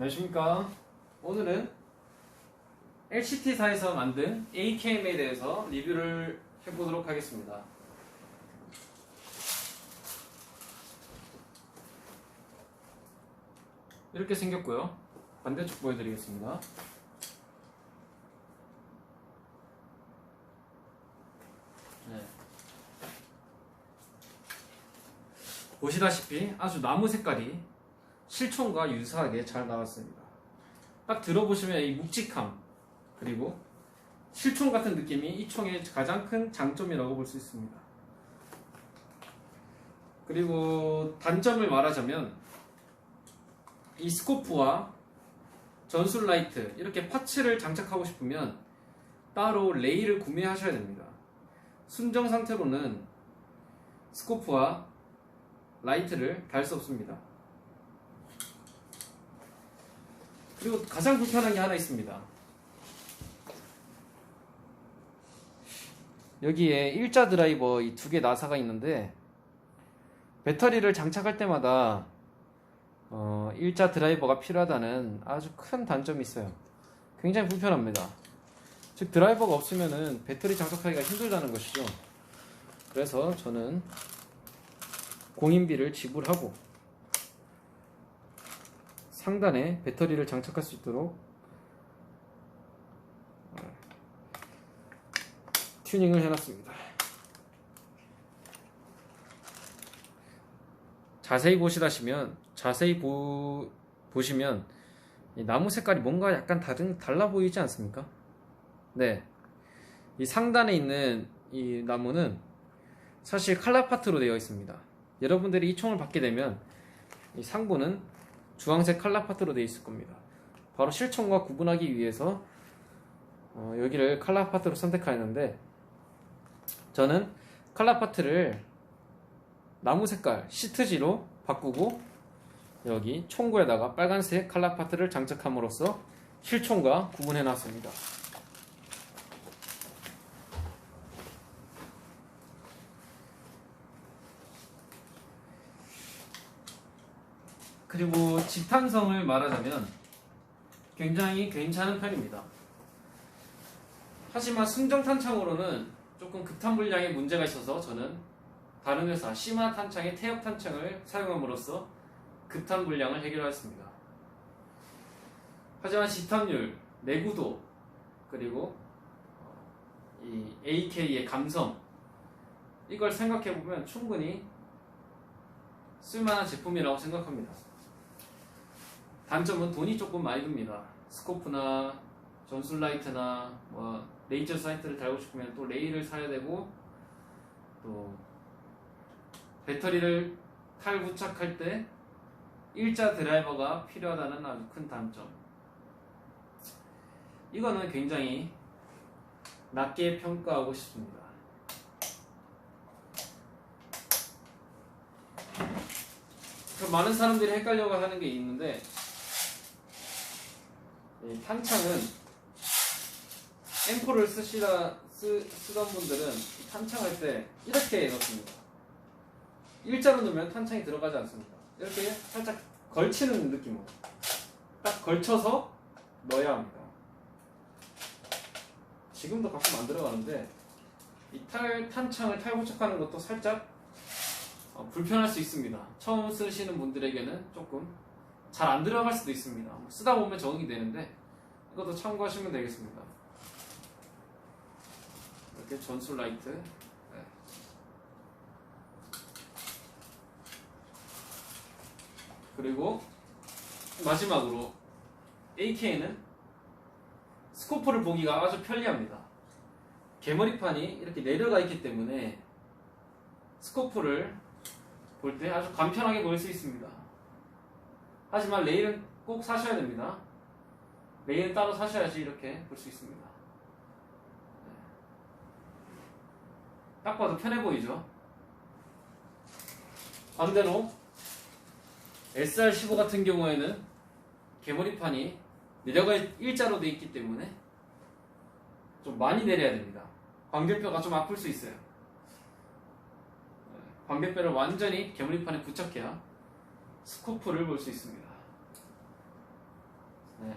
안녕하십니까. 오늘은 LCT사에서 만든 AKM에 대해서 리뷰를 해보도록 하겠습니다. 이렇게 생겼고요. 반대쪽 보여드리겠습니다. 네. 보시다시피 아주 나무 색깔이 실총과 유사하게 잘 나왔습니다. 딱 들어보시면 이 묵직함 그리고 실총 같은 느낌이 이 총의 가장 큰 장점이라고 볼 수 있습니다. 그리고 단점을 말하자면 이 스코프와 전술 라이트 이렇게 파츠를 장착하고 싶으면 따로 레일을 구매하셔야 됩니다. 순정 상태로는 스코프와 라이트를 달 수 없습니다. 그리고 가장 불편한 게 하나 있습니다. 여기에 일자 드라이버 이 두 개 나사가 있는데 배터리를 장착할 때마다 어, 일자 드라이버가 필요하다는 아주 큰 단점이 있어요. 굉장히 불편합니다. 즉 드라이버가 없으면은 배터리 장착하기가 힘들다는 것이죠. 그래서 저는 공인비를 지불하고 상단에 배터리를 장착할 수 있도록 어, 튜닝을 해놨습니다. 자세히 보시다시면 자세히 보, 보시면 이 나무 색깔이 뭔가 약간 다른 달라 보이지 않습니까? 네, 이 상단에 있는 이 나무는 사실 칼라파트로 되어 있습니다. 여러분들이 이 총을 받게 되면 이 상부는 주황색 칼라 파트로 되어 있을 겁니다. 바로 실총과 구분하기 위해서 어, 여기를 칼라 파트로 선택하였는데 저는 칼라 파트를 나무 색깔 시트지로 바꾸고 여기 총구에다가 빨간색 칼라 파트를 장착함으로써 실총과 구분해 놨습니다. 그리고 집탄성을 말하자면 굉장히 괜찮은 편입니다. 하지만 순정 탄창으로는 조금 급탄 분량에 문제가 있어서 저는 다른 회사 시마 탄창의 태엽 탄창을 사용함으로써 급탄 분량을 해결하였습니다. 하지만 집탄율, 내구도 그리고 어, 이 AK의 감성 이걸 생각해 보면 충분히 쓸만한 제품이라고 생각합니다. 단점은 돈이 조금 많이 듭니다. 스코프나 전술 라이트나 뭐 레이저 사이트를 달고 싶으면 또 레일을 사야 되고 또 배터리를 탈부착할 때 일자 드라이버가 필요하다는 아주 큰 단점. 이거는 굉장히 낮게 평가하고 싶습니다. 그럼 많은 사람들이 헷갈려고 하는 게 있는데 이 탄창은 앰프를 쓰시다 쓰, 쓰던 분들은 이 탄창할 때 이렇게 넣습니다. 일자로 넣으면 탄창이 들어가지 않습니다. 이렇게 살짝 걸치는 느낌으로 딱 걸쳐서 넣어야 합니다. 지금도 가끔 안 들어가는데 이 탈 탄창을 탈부착하는 것도 살짝 어, 불편할 수 있습니다. 처음 쓰시는 분들에게는 조금 잘 안 들어갈 수도 있습니다. 뭐 쓰다 보면 적응이 되는데 이것도 참고하시면 되겠습니다. 이렇게 전술 라이트. 네. 그리고 마지막으로 AK는 스코프를 보기가 아주 편리합니다. 개머리판이 이렇게 내려가 있기 때문에 스코프를 볼 때 아주 간편하게 보일 수 있습니다. 하지만 레일은 꼭 사셔야 됩니다. 레일은 따로 사셔야지 이렇게 볼 수 있습니다. 네. 딱 봐도 편해 보이죠? 반대로 SR15 같은 경우에는 개머리판이 내려가 일자로 되어 있기 때문에 좀 많이 내려야 됩니다. 광대뼈가 좀 아플 수 있어요. 네, 광대뼈를 완전히 개머리판에 부착해야 스코프를 볼 수 있습니다. 네.